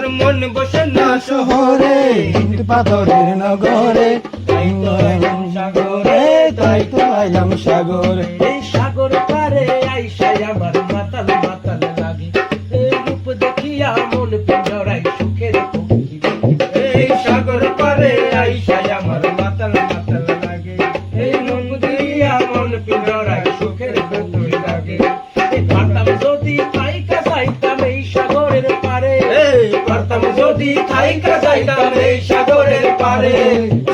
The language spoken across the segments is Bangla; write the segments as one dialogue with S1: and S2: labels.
S1: আমার মন বসে না
S2: শহরে। পাথরের নগরে। সাগরে। তাই তো আইলাম সাগরে।
S3: এই সাগর পারে আইসাই আমার মাতাল মাতাল লাগে এই রূপ দেখিয়া মন পিঞ্জরাই যদি
S1: থাইকা যাইতাম এই সাগরের পারে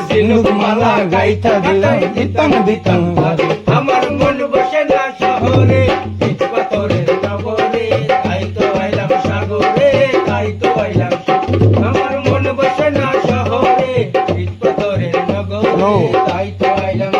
S2: ঝিনুক মালা গাইতা দিলাম দিতাম দিতাম
S1: আমার মন বসে না শহরে পাথরের নগরে তাই তো আইলাম সাগরে তাই তো আইলাম আমার মন বসে না শহরে পাথরের নগরে